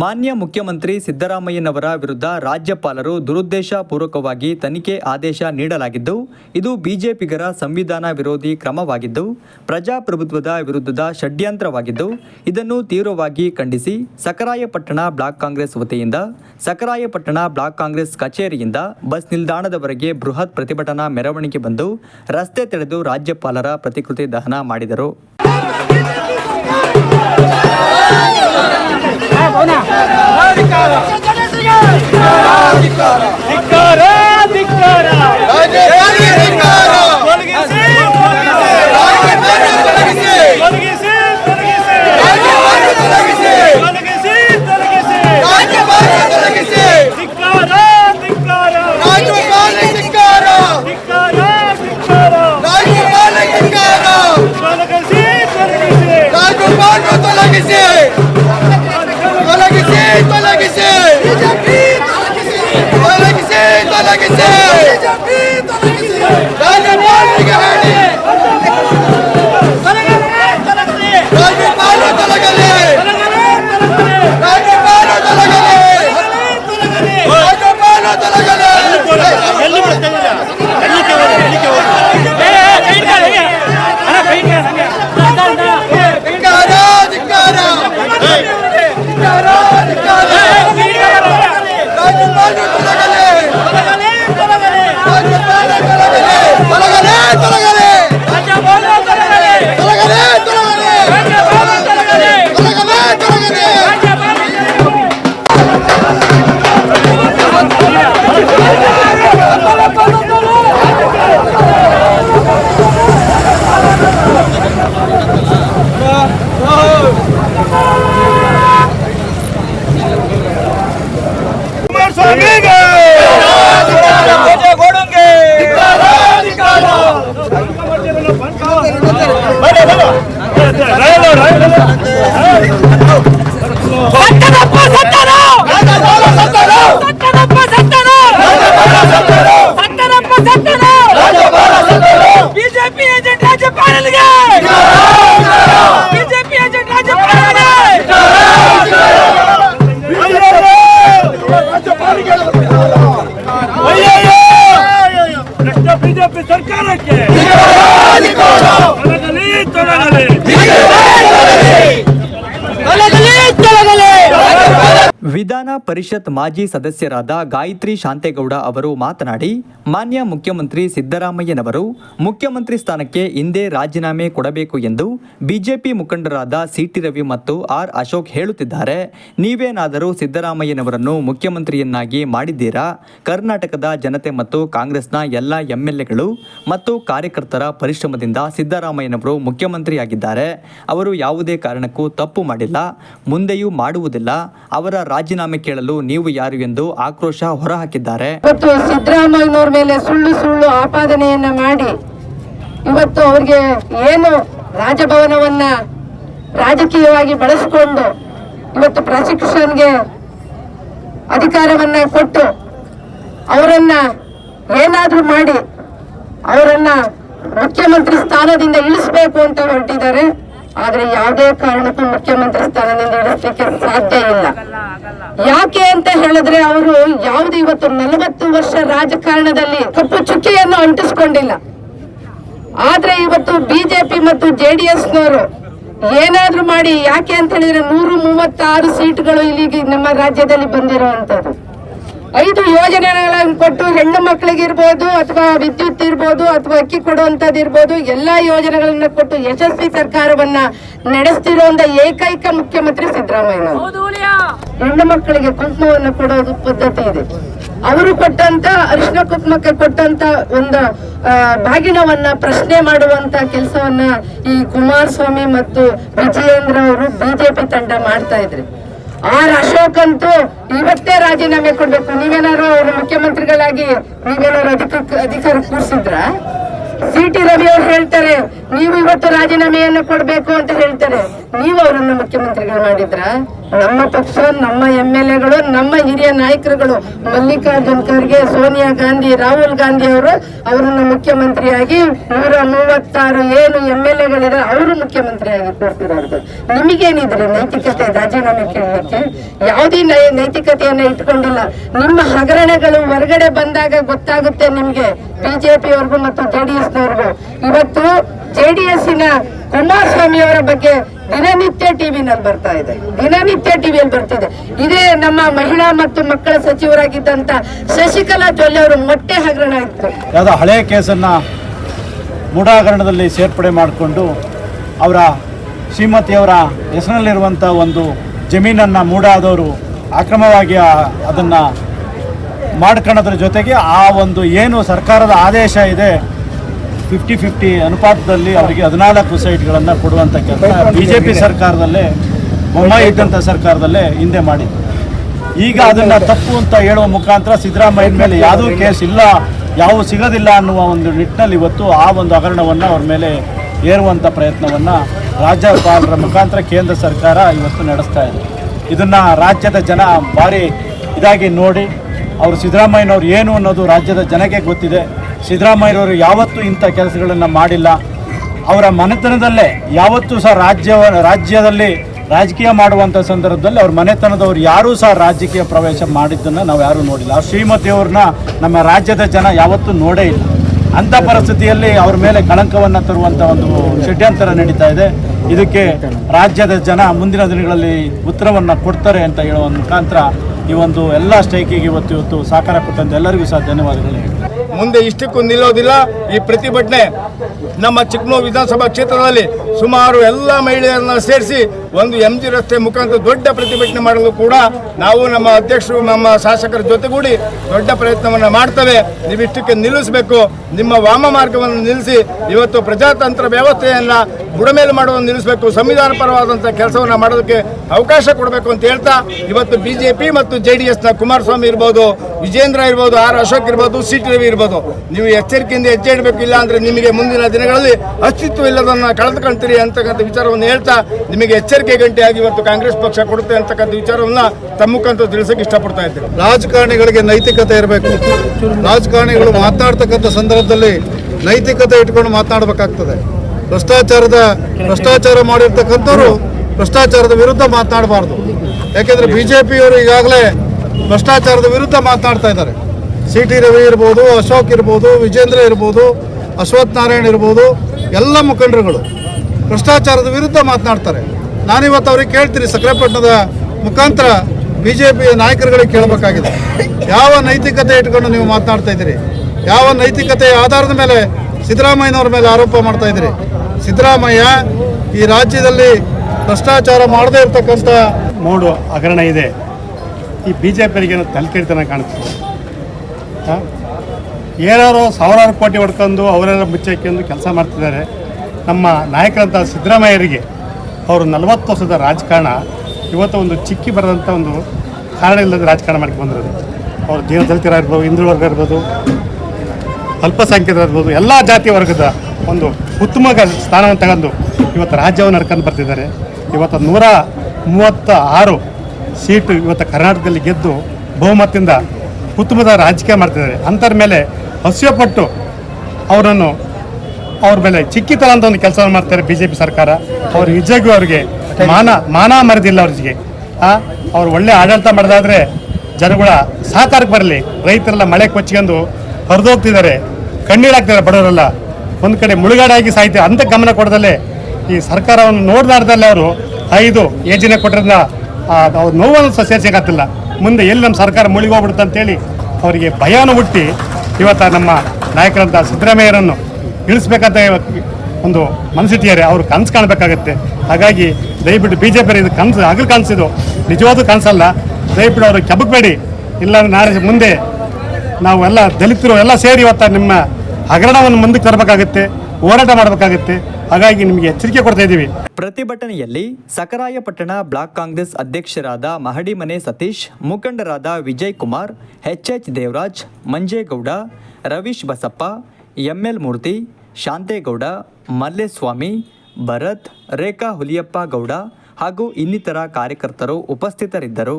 ಮಾನ್ಯ ಮುಖ್ಯಮಂತ್ರಿ ಸಿದ್ದರಾಮಯ್ಯನವರ ವಿರುದ್ಧ ರಾಜ್ಯಪಾಲರು ದುರುದ್ದೇಶಪೂರ್ವಕವಾಗಿ ತನಿಖೆ ಆದೇಶ ನೀಡಲಾಗಿದ್ದು, ಇದು ಬಿಜೆಪಿಗರ ಸಂವಿಧಾನ ವಿರೋಧಿ ಕ್ರಮವಾಗಿದ್ದು, ಪ್ರಜಾಪ್ರಭುತ್ವದ ವಿರುದ್ಧದ ಷಡ್ಯಂತ್ರವಾಗಿದ್ದು, ಇದನ್ನು ತೀವ್ರವಾಗಿ ಖಂಡಿಸಿ ಸಕರಾಯಪಟ್ಟಣ ಬ್ಲಾಕ್ ಕಾಂಗ್ರೆಸ್ ವತಿಯಿಂದ ಸಕರಾಯಪಟ್ಟಣ ಬ್ಲಾಕ್ ಕಾಂಗ್ರೆಸ್ ಕಚೇರಿಯಿಂದ ಬಸ್ ನಿಲ್ದಾಣದವರೆಗೆ ಬೃಹತ್ ಪ್ರತಿಭಟನಾ ಮೆರವಣಿಗೆ ಬಂದು ರಸ್ತೆ ತಡೆದು ರಾಜ್ಯಪಾಲರ ಪ್ರತಿಕೃತಿ ದಹನ ಮಾಡಿದರು. అవునా Yeah. एजेंडा पालेंगे बीजेपी एजेंडा पालेंगे बीजेपी सरकार के। ವಿಧಾನ ಪರಿಷತ್ ಮಾಜಿ ಸದಸ್ಯರಾದ ಗಾಯತ್ರಿ ಶಾಂತೇಗೌಡ ಅವರು ಮಾತನಾಡಿ, ಮಾನ್ಯ ಮುಖ್ಯಮಂತ್ರಿ ಸಿದ್ದರಾಮಯ್ಯನವರು ಮುಖ್ಯಮಂತ್ರಿ ಸ್ಥಾನಕ್ಕೆ ಹಿಂದೆ ರಾಜೀನಾಮೆ ಕೊಡಬೇಕು ಎಂದು ಬಿಜೆಪಿ ಮುಖಂಡರಾದ ಸಿಟಿ ರವಿ ಮತ್ತು ಆರ್ ಅಶೋಕ್ ಹೇಳುತ್ತಿದ್ದಾರೆ. ನೀವೇನಾದರೂ ಸಿದ್ದರಾಮಯ್ಯನವರನ್ನು ಮುಖ್ಯಮಂತ್ರಿಯನ್ನಾಗಿ ಮಾಡಿದ್ದೀರಾ? ಕರ್ನಾಟಕದ ಜನತೆ ಮತ್ತು ಕಾಂಗ್ರೆಸ್ನ ಎಲ್ಲ ಎಂಎಲ್ಎಗಳು ಮತ್ತು ಕಾರ್ಯಕರ್ತರ ಪರಿಶ್ರಮದಿಂದ ಸಿದ್ದರಾಮಯ್ಯನವರು ಮುಖ್ಯಮಂತ್ರಿಯಾಗಿದ್ದಾರೆ. ಅವರು ಯಾವುದೇ ಕಾರಣಕ್ಕೂ ತಪ್ಪು ಮಾಡಿಲ್ಲ, ಮುಂದೆಯೂ ಮಾಡುವುದಿಲ್ಲ. ಅವರ ರಾಜೀನಾಮೆ ಕೇಳಲು ನೀವು ಯಾರು ಎಂದು ಆಕ್ರೋಶ ಹೊರಹಾಕಿದ್ದಾರೆ. ಇವತ್ತು ಸಿದ್ದರಾಮಯ್ಯನವ್ರ ಮೇಲೆ ಸುಳ್ಳು ಸುಳ್ಳು ಆಪಾದನೆಯನ್ನ ಮಾಡಿ ಇವತ್ತು ಅವರಿಗೆ ಏನು ರಾಜಭವನವನ್ನ ರಾಜಕೀಯವಾಗಿ ಬಳಸಿಕೊಂಡು ಇವತ್ತು ಪ್ರಾಸಿಕ್ಯೂಷನ್ಗೆ ಅಧಿಕಾರವನ್ನ ಕೊಟ್ಟು ಅವರನ್ನ ಏನಾದ್ರೂ ಮಾಡಿ ಅವರನ್ನ ಮುಖ್ಯಮಂತ್ರಿ ಸ್ಥಾನದಿಂದ ಇಳಿಸಬೇಕು ಅಂತ ಹೊರಟಿದ್ದಾರೆ. ಆದ್ರೆ ಯಾವುದೇ ಕಾರಣಕ್ಕೂ ಮುಖ್ಯಮಂತ್ರಿ ಸ್ಥಾನದಿಂದ ಇಳಿಸ್ಲಿಕ್ಕೆ ಸಾಧ್ಯ ಇಲ್ಲ. ಯಾಕೆ ಅಂತ ಹೇಳಿದ್ರೆ ಅವರು ಯಾವ್ದು ಇವತ್ತು ನಲವತ್ತು ವರ್ಷ ರಾಜಕಾರಣದಲ್ಲಿ ಕಪ್ಪು ಚುಕ್ಕಿಯನ್ನು ಅಂಟಿಸ್ಕೊಂಡಿಲ್ಲ. ಆದ್ರೆ ಇವತ್ತು ಬಿಜೆಪಿ ಮತ್ತು ಜೆಡಿಎಸ್ ನವರು ಏನಾದ್ರೂ ಮಾಡಿ ಯಾಕೆ ಅಂತ ಹೇಳಿದ್ರೆ ನೂರು ಮೂವತ್ತಾರು ಸೀಟ್ಗಳು ಇಲ್ಲಿಗೆ ನಮ್ಮ ರಾಜ್ಯದಲ್ಲಿ ಬಂದಿರುವಂತದ್ದು ಐದು ಯೋಜನೆಗಳನ್ನು ಕೊಟ್ಟು ಹೆಣ್ಣು ಮಕ್ಕಳಿಗಿರ್ಬೋದು ಅಥವಾ ವಿದ್ಯುತ್ ಇರ್ಬೋದು ಅಥವಾ ಅಕ್ಕಿ ಕೊಡುವಂತದ್ದು ಇರ್ಬೋದು ಎಲ್ಲಾ ಯೋಜನೆಗಳನ್ನ ಕೊಟ್ಟು ಯಶಸ್ವಿ ಸರ್ಕಾರವನ್ನ ನಡೆಸ್ತಿರುವಂತ ಏಕೈಕ ಮುಖ್ಯಮಂತ್ರಿ ಸಿದ್ದರಾಮಯ್ಯ ಹೆಣ್ಣು ಮಕ್ಕಳಿಗೆ ಕುಂಕುಮವನ್ನು ಕೊಡೋದು ಪದ್ಧತಿ ಇದೆ. ಅವರು ಕೊಟ್ಟಂತ ಅರಿಶಿನ ಕುಂಕುಮಕ್ಕೆ ಕೊಟ್ಟಂತ ಒಂದು ಬಾಗಿನವನ್ನ ಪ್ರಶ್ನೆ ಮಾಡುವಂತ ಕೆಲಸವನ್ನ ಈ ಕುಮಾರಸ್ವಾಮಿ ಮತ್ತು ವಿಜಯೇಂದ್ರ ಅವರು ಬಿಜೆಪಿ ತಂಡ ಮಾಡ್ತಾ ಇದ್ರು. ಆರ್ ಅಶೋಕ್ ಅಂತೂ ಇವತ್ತೇ ರಾಜೀನಾಮೆ ಕೊಡ್ಬೇಕು. ನೀವೇನಾದ್ರು ಅವರು ಮುಖ್ಯಮಂತ್ರಿಗಳಾಗಿ, ನೀವೇನಾದ್ರು ಅಧಿಕ ಅಧಿಕಾರ ಕೂರಿಸಿದ್ರ? ಸಿ ಟಿ ರವಿ ಅವ್ರು ಹೇಳ್ತಾರೆ, ನೀವು ಇವತ್ತು ರಾಜೀನಾಮೆಯನ್ನು ಕೊಡ್ಬೇಕು ಅಂತ ಹೇಳ್ತಾರೆ. ನೀವು ಅವರನ್ನು ಮುಖ್ಯಮಂತ್ರಿಗಳು ಮಾಡಿದ್ರ? ನಮ್ಮ ಪಕ್ಷ, ನಮ್ಮ ಎಂ ಎಲ್ ಎಗಳು, ನಮ್ಮ ಹಿರಿಯ ನಾಯಕರುಗಳು, ಮಲ್ಲಿಕಾರ್ಜುನ್ ಖರ್ಗೆ, ಸೋನಿಯಾ ಗಾಂಧಿ, ರಾಹುಲ್ ಗಾಂಧಿ ಅವರು ಅವರನ್ನು ಮುಖ್ಯಮಂತ್ರಿಯಾಗಿ ನೂರ ಮೂವತ್ತಾರು ಏನು ಎಂ ಎಲ್ ಎಗಳಿದ್ರೆ ಅವರು ಮುಖ್ಯಮಂತ್ರಿಯಾಗಿ ಕೊಡ್ತಿರೋದು. ನಿಮಗೇನಿದ್ರೆ ನೈತಿಕತೆ ರಾಜೀನಾಮೆ ಕೇಳಲಿಕ್ಕೆ? ಯಾವುದೇ ನೈತಿಕತೆಯನ್ನ ಇಟ್ಕೊಂಡಿಲ್ಲ. ನಿಮ್ಮ ಹಗರಣಗಳು ಹೊರಗಡೆ ಬಂದಾಗ ಗೊತ್ತಾಗುತ್ತೆ ನಿಮ್ಗೆ. ಬಿಜೆಪಿ ಅವ್ರಿಗೂ ಮತ್ತು ಜೆಡಿಎಸ್ನವ್ರಿಗೂ ಇವತ್ತು ಜೆಡಿಎಸ್ಸಿನ ಕುಮಾರಸ್ವಾಮಿ ಅವರ ಬಗ್ಗೆ ದಿನನಿತ್ಯ ಟಿವಿನಲ್ಲಿ ಬರ್ತಾ ಇದೆ. ದಿನನಿತ್ಯ ಟಿವಿಯಲ್ಲಿ ಬರ್ತಿದೆ. ಇದೇ ನಮ್ಮ ಮಹಿಳಾ ಮತ್ತು ಮಕ್ಕಳ ಸಚಿವರಾಗಿದ್ದಂತ ಶಶಿಕಲಾ ಜೊಲ್ಲೆ ಅವರು ಮೊಟ್ಟೆ ಹಗರಣ ಇತ್ತು. ಯಾವುದೋ ಹಳೆಯ ಕೇಸನ್ನು ಮೂಢಾಗರಣದಲ್ಲಿ ಸೇರ್ಪಡೆ ಮಾಡಿಕೊಂಡು ಅವರ ಶ್ರೀಮತಿಯವರ ಹೆಸರಿನಲ್ಲಿರುವಂಥ ಒಂದು ಜಮೀನನ್ನು ಮೂಡಾದವರು ಅಕ್ರಮವಾಗಿ ಅದನ್ನು ಮಾಡ್ಕೊಳ್ಳೋದ್ರ ಜೊತೆಗೆ ಆ ಒಂದು ಏನು ಸರ್ಕಾರದ ಆದೇಶ ಇದೆ ಫಿಫ್ಟಿ ಫಿಫ್ಟಿ ಅನುಪಾತದಲ್ಲಿ ಅವರಿಗೆ ಹದಿನಾಲ್ಕು ಸೈಟ್ಗಳನ್ನು ಕೊಡುವಂಥ ಕೆಲಸ ಬಿ ಜೆ ಪಿ ಸರ್ಕಾರದಲ್ಲೇ, ಬೊಮ್ಮಾಯಿ ಇದ್ದಂಥ ಸರ್ಕಾರದಲ್ಲೇ ಹಿಂದೆ ಮಾಡಿದ್ದು ಈಗ ಅದನ್ನು ತಪ್ಪು ಅಂತ ಹೇಳುವ ಮುಖಾಂತರ ಸಿದ್ದರಾಮಯ್ಯನ ಮೇಲೆ ಯಾವುದೂ ಕೇಸ್ ಇಲ್ಲ, ಯಾವ ಸಿಗೋದಿಲ್ಲ ಅನ್ನುವ ಒಂದು ನಿಟ್ಟಿನಲ್ಲಿ ಇವತ್ತು ಆ ಒಂದು ಹಗರಣವನ್ನು ಅವ್ರ ಮೇಲೆ ಏರುವಂಥ ಪ್ರಯತ್ನವನ್ನು ರಾಜ್ಯಪಾಲರ ಮುಖಾಂತರ ಕೇಂದ್ರ ಸರ್ಕಾರ ಇವತ್ತು ನಡೆಸ್ತಾ ಇದೆ. ಇದನ್ನು ರಾಜ್ಯದ ಜನ ಭಾರಿ ಇದಾಗಿ ನೋಡಿ, ಅವರು ಸಿದ್ದರಾಮಯ್ಯನವ್ರು ಏನು ಅನ್ನೋದು ರಾಜ್ಯದ ಜನಕ್ಕೆ ಗೊತ್ತಿದೆ. ಸಿದ್ದರಾಮಯ್ಯನವರು ಯಾವತ್ತೂ ಇಂಥ ಕೆಲಸಗಳನ್ನು ಮಾಡಿಲ್ಲ. ಅವರ ಮನೆತನದಲ್ಲೇ ಯಾವತ್ತೂ ಸಹ ರಾಜ್ಯ, ರಾಜ್ಯದಲ್ಲಿ ರಾಜಕೀಯ ಮಾಡುವಂಥ ಸಂದರ್ಭದಲ್ಲಿ ಅವ್ರ ಮನೆತನದವ್ರು ಯಾರೂ ಸಹ ರಾಜಕೀಯ ಪ್ರವೇಶ ಮಾಡಿದ್ದನ್ನು ನಾವು ಯಾರೂ ನೋಡಿಲ್ಲ. ಆ ಶ್ರೀಮತಿಯವ್ರನ್ನ ನಮ್ಮ ರಾಜ್ಯದ ಜನ ಯಾವತ್ತೂ ನೋಡೇ ಇಲ್ಲ. ಅಂಥ ಪರಿಸ್ಥಿತಿಯಲ್ಲಿ ಅವ್ರ ಮೇಲೆ ಕಳಂಕವನ್ನು ತರುವಂಥ ಒಂದು ಷಡ್ಯಂತರ ನಡೀತಾ ಇದೆ. ಇದಕ್ಕೆ ರಾಜ್ಯದ ಜನ ಮುಂದಿನ ದಿನಗಳಲ್ಲಿ ಉತ್ತರವನ್ನು ಕೊಡ್ತಾರೆ ಅಂತ ಹೇಳುವ ಮುಖಾಂತರ ಈ ಒಂದು ಎಲ್ಲ ಸ್ಟ್ರೈಕಿಗೆ ಇವತ್ತು ಇವತ್ತು ಸಹಕಾರ ಕೊಟ್ಟಂತ ಎಲ್ಲರಿಗೂ ಸಹ ಧನ್ಯವಾದಗಳು. ಮುಂದೆ ಇಷ್ಟಕ್ಕೂ ನಿಲ್ಲೋದಿಲ್ಲ. ಈ ಪ್ರತಿಭಟನೆ ನಮ್ಮ ಚಿಕ್ಕಮಗಳೂರು ವಿಧಾನಸಭಾ ಕ್ಷೇತ್ರದಲ್ಲಿ ಸುಮಾರು ಎಲ್ಲ ಮಹಿಳೆಯರನ್ನ ಸೇರಿಸಿ ಒಂದು ಎಂ ಜಿ ರಸ್ತೆ ಮುಖಾಂತರ ದೊಡ್ಡ ಪ್ರತಿಭಟನೆ ಮಾಡಲು ಕೂಡ ನಾವು ನಮ್ಮ ಅಧ್ಯಕ್ಷರು, ನಮ್ಮ ಶಾಸಕರ ಜೊತೆಗೂಡಿ ದೊಡ್ಡ ಪ್ರಯತ್ನವನ್ನು ಮಾಡ್ತೇವೆ. ನೀವು ಇಷ್ಟಕ್ಕೆ ನಿಲ್ಲಿಸಬೇಕು. ನಿಮ್ಮ ವಾಮ ಮಾರ್ಗವನ್ನು ನಿಲ್ಲಿಸಿ ಇವತ್ತು ಪ್ರಜಾತಂತ್ರ ವ್ಯವಸ್ಥೆಯನ್ನು ಬುಡಮೇಲು ಮಾಡುವ ನಿಲ್ಲಿಸಬೇಕು. ಸಂವಿಧಾನ ಪರವಾದಂಥ ಕೆಲಸವನ್ನು ಮಾಡೋದಕ್ಕೆ ಅವಕಾಶ ಕೊಡಬೇಕು ಅಂತ ಹೇಳ್ತಾ ಇವತ್ತು ಬಿಜೆಪಿ ಮತ್ತು ಜೆ ಡಿ ಎಸ್ನ ಕುಮಾರಸ್ವಾಮಿ ಇರ್ಬೋದು, ವಿಜೇಂದ್ರ ಇರ್ಬೋದು, ಆರ್ ಅಶೋಕ್ ಇರ್ಬೋದು, ಸಿ ಟಿ ರವಿ ನೀವು ಎಚ್ಚರಿಕೆಯಿಂದ ಹೆಜ್ಜೆ ಇಡಬೇಕು ಇಲ್ಲ ಅಂದ್ರೆ ನಿಮಗೆ ಮುಂದಿನ ದಿನಗಳಲ್ಲಿ ಅಸ್ತಿತ್ವ ಇಲ್ಲದನ್ನ ಕಳೆದುಕೊಳ್ತೀರಿ ಅಂತಕ್ಕಂಥ ವಿಚಾರವನ್ನು ಹೇಳ್ತಾ ನಿಮಗೆ ಎಚ್ಚರಿಕೆ ಗಂಟೆಯಾಗಿ ಇವತ್ತು ಕಾಂಗ್ರೆಸ್ ಪಕ್ಷ ಕೊಡುತ್ತೆ ಅಂತಕ್ಕಂಥ ವಿಚಾರವನ್ನ ತಮ್ಮ ಮುಖಾಂತರ ತಿಳಿಸಕ್ಕೆ ಇಷ್ಟಪಡ್ತಾ ಇದ್ದೀನಿ. ರಾಜಕಾರಣಿಗಳಿಗೆ ನೈತಿಕತೆ ಇರಬೇಕು. ರಾಜಕಾರಣಿಗಳು ಮಾತನಾಡ್ತಕ್ಕಂಥ ಸಂದರ್ಭದಲ್ಲಿ ನೈತಿಕತೆ ಇಟ್ಕೊಂಡು ಮಾತನಾಡಬೇಕಾಗ್ತದೆ ಭ್ರಷ್ಟಾಚಾರದ, ಭ್ರಷ್ಟಾಚಾರ ಮಾಡಿರ್ತಕ್ಕಂಥವ್ರು ಭ್ರಷ್ಟಾಚಾರದ ವಿರುದ್ಧ ಮಾತನಾಡಬಾರ್ದು ಯಾಕೆಂದ್ರೆ ಬಿ ಜೆ ಈಗಾಗಲೇ ಭ್ರಷ್ಟಾಚಾರದ ವಿರುದ್ಧ ಮಾತನಾಡ್ತಾ ಇದ್ದಾರೆ. ಸಿ ಟಿ ರವಿ ಇರ್ಬೋದು, ಅಶೋಕ್ ಇರ್ಬೋದು, ವಿಜೇಂದ್ರ ಇರ್ಬೋದು, ಅಶ್ವಥ್ ನಾರಾಯಣ್ ಇರ್ಬೋದು, ಎಲ್ಲ ಮುಖಂಡರುಗಳು ಭ್ರಷ್ಟಾಚಾರದ ವಿರುದ್ಧ ಮಾತನಾಡ್ತಾರೆ. ನಾನಿವತ್ತು ಅವ್ರಿಗೆ ಕೇಳ್ತೀನಿ, ಸಕ್ರೆಪಟ್ಟಣದ ಮುಖಾಂತರ ಬಿ ಜೆ ಪಿ ನಾಯಕರುಗಳಿಗೆ ಕೇಳಬೇಕಾಗಿದೆ. ಯಾವ ನೈತಿಕತೆ ಇಟ್ಕೊಂಡು ನೀವು ಮಾತನಾಡ್ತಾ ಇದ್ದೀರಿ? ಯಾವ ನೈತಿಕತೆಯ ಆಧಾರದ ಮೇಲೆ ಸಿದ್ದರಾಮಯ್ಯನವ್ರ ಮೇಲೆ ಆರೋಪ ಮಾಡ್ತಾ ಇದ್ದೀರಿ? ಸಿದ್ದರಾಮಯ್ಯ ಈ ರಾಜ್ಯದಲ್ಲಿ ಭ್ರಷ್ಟಾಚಾರ ಮಾಡದೇ ಇರತಕ್ಕಂಥ ಮೂಡು ಹಗರಣ ಇದೆ. ಈ ಬಿ ಜೆ ತಲೆ ತಲೆಕೆಡಿತನ ಕಾಣಿಸ್ತದೆ? ಏನಾರು ಸಾವಿರಾರು ಕೋಟಿ ಹೊಡ್ಕೊಂಡು ಅವರೆಲ್ಲ ಮುಚ್ಚಾಕೊಂಡು ಕೆಲಸ ಮಾಡ್ತಿದ್ದಾರೆ. ನಮ್ಮ ನಾಯಕರಂಥ ಸಿದ್ದರಾಮಯ್ಯರಿಗೆ ಅವರು ನಲವತ್ತು ವರ್ಷದ ರಾಜಕಾರಣ, ಇವತ್ತು ಒಂದು ಚಿಕ್ಕಿ ಬರದಂಥ ಒಂದು ಕಾರಣ ಇಲ್ಲದ ರಾಜಕಾರಣ ಮಾಡ್ಕೊಂಡು ಬಂದಿರೋದು. ಅವರು ಜೀವ ದಲಿತರ ಇರ್ಬೋದು ವರ್ಗ ಇರ್ಬೋದು, ಅಲ್ಪಸಂಖ್ಯಾತರ ಇರ್ಬೋದು, ಎಲ್ಲ ಜಾತಿ ವರ್ಗದ ಒಂದು ಉತ್ತಮ ಸ್ಥಾನವನ್ನು ತಗೊಂಡು ಇವತ್ತು ರಾಜ್ಯವನ್ನು ನಡ್ಕೊಂಡು ಬರ್ತಿದ್ದಾರೆ. ಇವತ್ತು ನೂರ ಮೂವತ್ತ ಆರು ಸೀಟು ಇವತ್ತು ಕರ್ನಾಟಕದಲ್ಲಿ ಗೆದ್ದು ಬಹುಮತದಿಂದ ಉತ್ತಮದ ರಾಜಕೀಯ ಮಾಡ್ತಿದ್ದಾರೆ. ಅಂಥರ ಮೇಲೆ ಹಸಿಯಪಟ್ಟು ಅವರನ್ನು ಅವ್ರ ಮೇಲೆ ಚಿಕ್ಕಿತನ ಅಂತ ಒಂದು ಕೆಲಸವನ್ನು ಮಾಡ್ತಾರೆ ಬಿ ಜೆ ಪಿ ಸರ್ಕಾರ. ಅವ್ರು ನಿಜಕ್ಕೂ ಅವ್ರಿಗೆ ಮಾನ ಮಾನ ಮರದಿಲ್ಲ ಅವ್ರಿಗೆ ಅವ್ರು ಒಳ್ಳೆ ಆಡಳಿತ ಮಾಡೋದಾದ್ರೆ ಜನಗಳ ಸಹಕಾರಕ್ಕೆ ಬರಲಿ. ರೈತರೆಲ್ಲ ಮಳೆ ಕೊಚ್ಕೊಂಡು ಹರಿದೋಗ್ತಿದ್ದಾರೆ. ಕಣ್ಣೀರಾಗ್ತಿದ್ದಾರೆ ಬಡವರೆಲ್ಲ. ಒಂದು ಕಡೆ ಮುಳುಗಾಡಾಗಿ ಸಾಯ್ತಾರೆ ಅಂತ ಗಮನ ಕೊಡದಲ್ಲೇ ಈ ಸರ್ಕಾರವನ್ನು ನೋಡ್ದಾರ್ದಲ್ಲೇ ಅವರು ಐದು ಯೋಜನೆ ಕೊಟ್ಟರಿಂದ ಅವ್ರ ನೋವನ್ನು ಸಹ ಮುಂದೆ ಎಲ್ಲಿ ನಮ್ಮ ಸರ್ಕಾರ ಮುಳುಗೋಗ್ಬಿಡುತ್ತೆ ಅಂತೇಳಿ ಅವರಿಗೆ ಭಯನ ಹುಟ್ಟಿ ಇವತ್ತು ನಮ್ಮ ನಾಯಕರಂತ ಸಿದ್ದರಾಮಯ್ಯರನ್ನು ಇಳಿಸ್ಬೇಕಂತ ಒಂದು ಮನಸ್ಸಿಟ್ಟಿದ್ದಾರೆ ಅವರು ಕನಸು ಕಾಣಬೇಕಾಗತ್ತೆ. ಹಾಗಾಗಿ ದಯವಿಟ್ಟು ಬಿ ಜೆ ಪಿ ಇದು ಕನಸು, ಹಗಲು ಕನಸಿದು. ನಿಜವಾದ ಕನಸಲ್ಲ. ದಯವಿಟ್ಟು ಅವರು ಕೆಬಕ್ಬೇಡಿ ಇಲ್ಲ ನಾಳೆ ಮುಂದೆ ನಾವು ಎಲ್ಲ ದಲಿತರು ಎಲ್ಲ ಸೇರಿ ಇವತ್ತು ನಿಮ್ಮ ಹಗರಣವನ್ನು ಮುಂದಕ್ಕೆ ತರಬೇಕಾಗುತ್ತೆ, ಹೋರಾಟ ಮಾಡಬೇಕಾಗತ್ತೆ. ಹಾಗಾಗಿ ನಿಮಗೆ ಎಚ್ಚರಿಕೆ ಕೊಡ್ತಾ ಇದ್ದೀವಿ ಪ್ರತಿಭಟನೆಯಲ್ಲಿ ಸಕರಾಯಪಟ್ಟಣ ಬ್ಲಾಕ್ ಕಾಂಗ್ರೆಸ್ ಅಧ್ಯಕ್ಷರಾದ ಮಹಡಿಮನೆ ಸತೀಶ್, ಮುಖಂಡರಾದ ವಿಜಯ್ ಕುಮಾರ್ ಎಚ್ ದೇವರಾಜ್, ಮಂಜೇಗೌಡ, ರವೀಶ್ ಬಸಪ್ಪ, ಎಂಎಲ್ ಮೂರ್ತಿ, ಶಾಂತೇಗೌಡ, ಮಲ್ಲೇಸ್ವಾಮಿ, ಭರತ್, ರೇಖಾ ಹುಲಿಯಪ್ಪ ಗೌಡ ಹಾಗೂ ಇನ್ನಿತರ ಕಾರ್ಯಕರ್ತರು ಉಪಸ್ಥಿತರಿದ್ದರು.